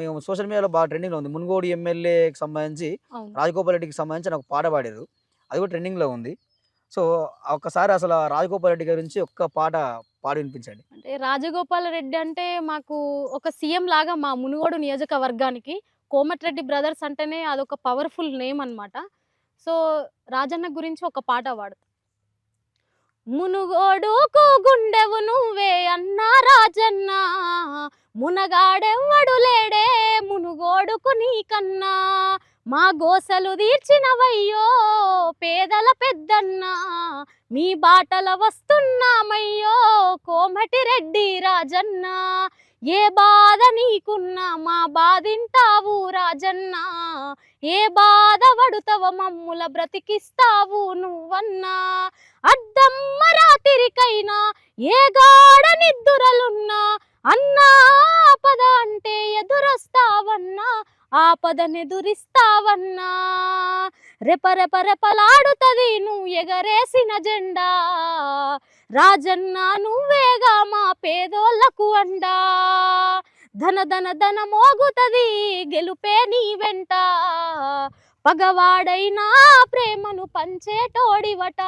మేము సోషల్ మీడియాలో బాగా ట్రెండింగ్లో ఉంది. మునుగోడు ఎమ్మెల్యేకి సంబంధించి రాజగోపాల్ రెడ్డికి సంబంధించి నాకు పాట పాడారు. అది కూడా ట్రెండింగ్లో ఉంది. సో ఒక్కసారి అసలు రాజగోపాల్ రెడ్డి గురించి ఒక్క పాట పాడి వినిపించండి. అంటే రాజగోపాల రెడ్డి అంటే మాకు ఒక సీఎం లాగా మా మునుగోడు నియోజకవర్గానికి కోమటిరెడ్డి బ్రదర్స్ అంటేనే అదొక పవర్ఫుల్ నేమ్ అన్నమాట. సో రాజన్న గురించి ఒక పాట పాడుతా మునుగోడుకు గుండెవు నువ్వే అన్నా రాజన్న. మునగాడెవ్వడు లేడే మునుగోడుకు నీకన్నా మా గోసలు తీర్చినవయ్యో పేదల పెద్దన్నా. మీ బాటల వస్తున్నామయ్యో కోమటి రెడ్డి రాజన్న. ఏ బాధ నీకున్నా మా బాధింటావు రాజన్న. ఏ బాధ పడుతవ మమ్ముల బ్రతికిస్తావు నువ్వన్నా. అద్దమ్మ రాతిరికైనా ఏ గాడ నిద్దురలున్నా. అన్నా ఎదురొస్తావన్నా ఆపదనెదురిస్తావన్నా రెపరెపరెపలాడుతుంది రెప రెపలాడుతది నువ్వు ఎగరేసిన జెండా. రాజన్న నువ్వేగా మా పేదోళ్ళకు అండా. ధన ధన ధన మోగుతది గెలుపే నీ వెంట. పగవాడైనా ప్రేమను పంచేటోడివట.